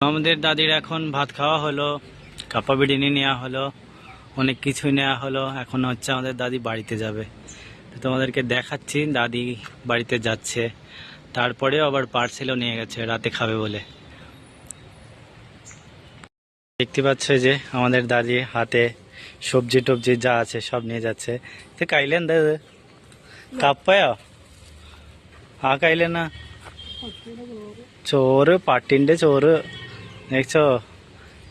আমাদের দাদির এখন ভাত খাওয়া হলো কাপা বিরিয়ানি নেওয়া হলো অনেক কিছুই নেওয়া হলো এখন হচ্ছে আমাদের দাদি বাড়িতে যাবে তো তোমাদেরকে দেখাচ্ছি দাদি বাড়িতে যাচ্ছে তারপরে আবার পার্সেলও নিয়ে গেছে রাতে খাবে বলে দেখতে পাচ্ছ যে আমাদের দাদি হাতে সবজি টবজি যা আছে সব নিয়ে যাচ্ছে তো কাইলেন দাদা കപ്പയോ ആ കയ്യിലെന്നാ ചോറ് পাটিন্ডে ചോറ് দেখছ?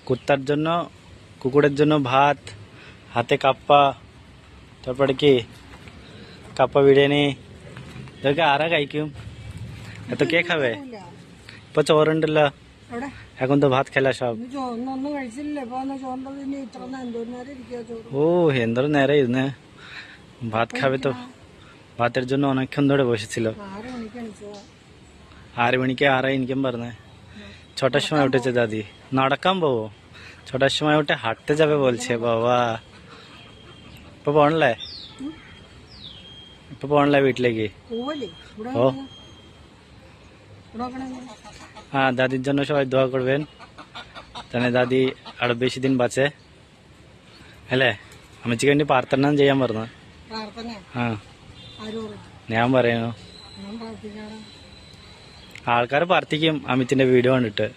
কুত্তার জন্য কুকুরের জন্য ভাত হাতে কাপ্পা তারপরে কি? কাপ্পা বিরিয়ানি। তোকে আর খাইকিউ এত কে খাবে? পচ ওরেন্ডল এখন তো ভাত খেলা সব। ও হেন্দ্র নেরে না। ভাত খাবে তো। ভাতের জন্য অনেকক্ষণ ধরে বসেছিল। আর বেণিকে আর ইনকাম পারে ছটার সময় উঠেছে দাদি നടക്കാൻ പോവോ ছটার সময় উঠে হাঁটতে যাবে বলছে বাবা ഇപ്പൊ പോണല്ലേ ഇപ്പൊ പോണല്ലേ വീട്ടിലേക്ക് പോവല്ലേ ഇവിടെ ഓ. നോക്കണേ. ഇവിടെ നോക്കണേ হ্যাঁ দাদির জন্য সবাই দোয়া করবেন তাহলে দাদি আরো বেশি দিন বাঁচে അല്ലേ അമ്മച്ചിക്ക് വേണ്ടി പ്രാർത്ഥന ചെയ്യാൻ പറഞ്ഞു പ്രാർത്ഥന ആ ആര് പറഞ്ഞു ഞാൻ പറയുന്നു ഞാൻ പ്രാർത്ഥിക്കാണ് ആൾക്കാർ പ്രാർത്ഥിക്കും അമിത്തിന്റെ വീഡിയോ കണ്ടിട്ട്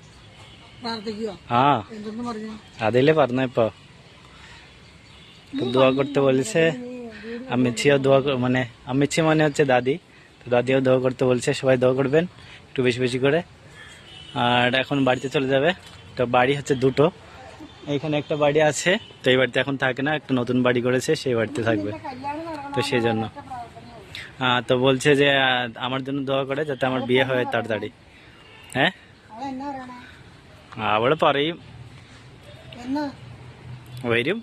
പ്രാർത്ഥിക്കുക ആ എന്തെന്ന് പറഞ്ഞു അതല്ലേ പറഞ്ഞ ഇപ്പൊ তো দোয়া করতে বলছে আম্মিছিও দোয়া কর- মানে আম্মিছি মানে হচ্ছে দাদি তো দাদিও দোয়া করতে বলছে সবাই দোয়া করবেন একটু বেশি বেশি করে আর এখন বাড়িতে চলে যাবে তো বাড়ি হচ্ছে দুটো এইখানে একটা বাড়ি আছে তো এই বাড়িতে এখন থাকে না একটা নতুন বাড়ি করেছে সেই বাড়িতে থাকবে കല്യാണം നടക്കണം তো সেই জন্য আহ, তো বলছে যে আহ, আমার জন্য দোয়া করে যাতে আমার বিয়ে হয় তাড়াতাড়ি হ্যাঁ അതെന്നാ പറയണേ അവള് പറയും എന്നാ വരും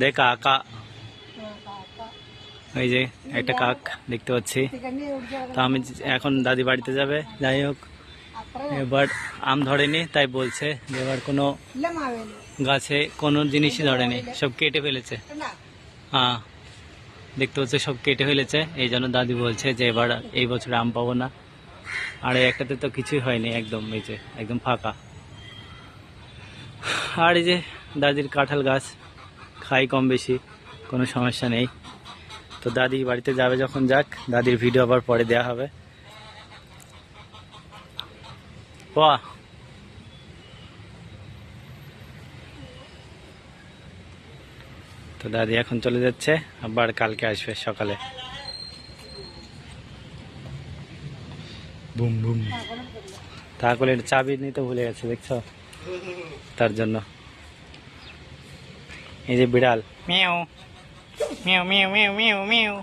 ദേ കാക്ക ആ, കാക്ക ওই যে একটা কাক দেখতে পাচ্ছি കഞ്ഞി കുടിച്ചാൽ তো আমি এখন দাদি বাড়িতে যাবে যাই হোক അത്ര এবার আম ধরেনি তাই বলছে যে এবার কোনো ഇല്ല മാവേലി গাছে কোনো জিনিসই ধরেনি সব কেটে ফেলেছে എന്നാ হ্যাঁ দেখতে হচ্ছে সব কেটে ফেলেছে। এই জন্য দাদি বলছে যে এবার এই বছর আম পাবো না। আর এই একটাতে তো কিছুই হয়নি একদম, এই যে একদম ফাঁকা। আর এই যে দাদির কাঁঠাল গাছ, খাই কম বেশি, কোনো সমস্যা নেই। তো দাদি বাড়িতে যাবে যখন যাক, দাদির ভিডিও আবার পরে দেওয়া হবে। বাহ! তো দাদি এখন চলে যাচ্ছে আবার কালকে আসবে সকালে। বুম বুম। তারপরে চাবি নিতে ভুলে গেছে দেখছ? তার জন্য। এই যে বিড়াল। মিয়াও। মিয়াও মিয়াও মিয়াও মিয়াও মিয়াও।